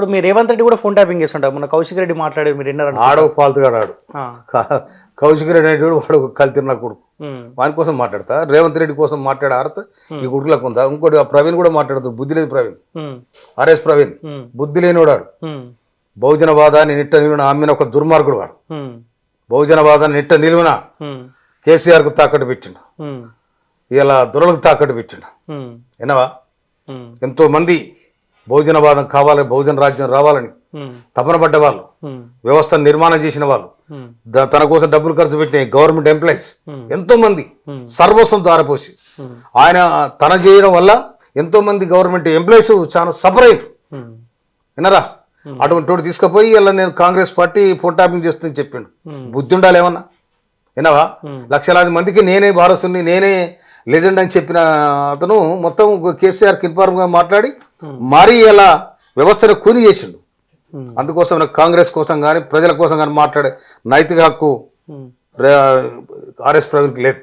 ఇప్పుడు మీరు రేవంత్ రెడ్డి కూడా ఫోన్ ట్యాపింగ్ చేస్తుంటారు. మొన్న కౌశిక్ రెడ్డి మాట్లాడేది మీరు విన్నారంట ఆడో పాల్తుగాడు ఆడు కా- కౌశిక్ రెడ్డి అనేటువంటి వాడు ఒక కలితిన్న కొడుకు. వాని కోసం మాట్లాడతా. రేవంత్ రెడ్డి కోసం మాట్లాడే ఈ కొడుకులకు ఉందా? ఇంకోటి ఆ ప్రవీణ్ కూడా మాట్లాడుతాడు బుద్ధి లేని ప్రవీణ్. ఆర్ఎస్ ప్రవీణ్. బుద్ధి లేనివాడు ఉమ్, బహుజనవాదాన్ని నిట్ట నిలువున ఆమెన ఒక దుర్మార్గుడు వాడు. ఉమ్, బహుజనవాదాన్ని నిట్ట నిలువున ఉమ్, కేసీఆర్కు తాకట్టు పెట్టిండు. ఇలా దొరలకు తాకట్టు పెట్టిండు. ఉమ్, ఎంతో మంది బహుజనవాదం కావాలి బహుజన రాజ్యం రావాలని తపన పడ్డ వాళ్ళు వ్యవస్థను నిర్మాణం చేసిన వాళ్ళు తన కోసం డబ్బులు ఖర్చు పెట్టిన గవర్నమెంట్ ఎంప్లాయీస్. ఎంతో మంది. సర్వస్వం దారపోసి. ఆయన తన చేయడం వల్ల ఎంతో మంది గవర్నమెంట్ ఎంప్లాయీస్ చాలా సఫర్ అయ్యారు. వినరా అటువంటి తీసుకుపోయి ఇలా నేను కాంగ్రెస్ పార్టీ ఫోన్ టాపింగ్ చేస్తుందని చెప్పిండు. బుద్ధి ఉండాలి ఏమన్నా? వినవా లక్షలాది మందికి నేనే వారసుని నేనే లెజెండ్ అని చెప్పిన అతను మొత్తం కేసీఆర్కి ఇన్ఫార్మ్గా మాట్లాడి మరీ ఇలా వ్యవస్థను కూని చేసిండు. అందుకోసం కాంగ్రెస్ కోసం కానీ ప్రజల కోసం కానీ మాట్లాడే నైతిక హక్కు ఆర్ఎస్ ప్రవీణ్కి లేదు.